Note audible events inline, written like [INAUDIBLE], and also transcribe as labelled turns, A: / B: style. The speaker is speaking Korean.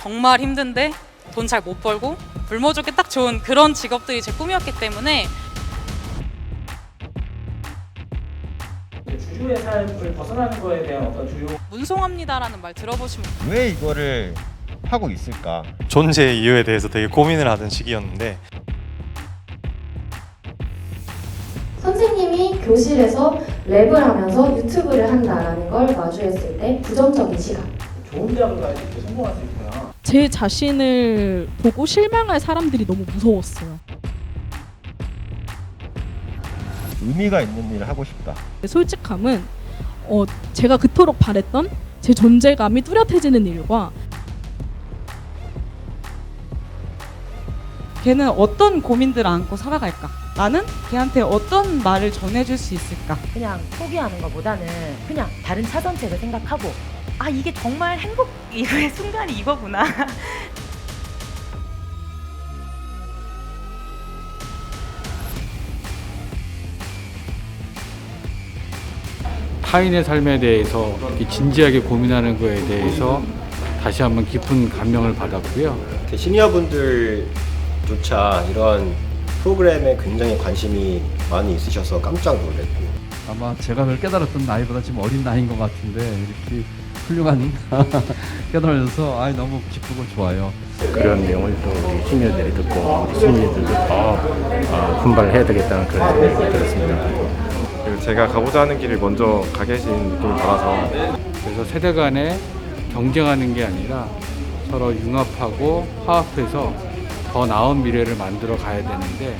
A: 정말 힘든데 돈 잘 못 벌고 굶어 죽기 딱 좋은 그런 직업들이 제 꿈이었기 때문에
B: 주류의 삶을 벗어나는 거에 대한 어떤 주요
A: 문송합니다라는 말 들어보시면
C: 왜 이거를 하고 있을까?
D: 존재 이유에 대해서 되게 고민을 하던 시기였는데
E: 선생님이 교실에서 랩을 하면서 유튜브를 한다라는 걸 마주했을 때 부정적인 시각.
B: 좋은 대학을 가야지 이렇게 성공할 수 있구나.
F: 제 자신을 보고 실망할 사람들이 너무 무서웠어요.
C: 의미가 있는 일을 하고 싶다.
F: 솔직함은 어, 제가 그토록 바랬던 제 존재감이 뚜렷해지는 일과
G: 걔는 어떤 고민들을 안고 살아갈까? 나는 걔한테 어떤 말을 전해줄 수 있을까?
H: 그냥 포기하는 것보다는 그냥 다른 차선책을 생각하고 아 이게 정말 행복 이거의 순간이 이거구나
I: 타인의 삶에 대해서 이렇게 진지하게 고민하는 거에 대해서 다시 한번 깊은 감명을 받았고요.
J: 그 시니어분들조차 이런 프로그램에 굉장히 관심이 많이 있으셔서 깜짝 놀랐고
K: 아마 제가 그걸 깨달았던 나이보다 지금 어린 나이인 것 같은데 이렇게 훌륭한 [LAUGHS] 깨달아서 아 너무 기쁘고 좋아요.
I: 그런 내용을 또 우리 시니어들이 듣고 시니어들도 더 어, 분발을 해야 되겠다는 그런 생각이 들었습니다.
D: 제가 가고자 하는 길을 먼저 가 계신 느낌이 받아서
I: 그래서 세대 간에 경쟁하는 게 아니라 서로 융합하고 화합해서 더 나은 미래를 만들어 가야 되는데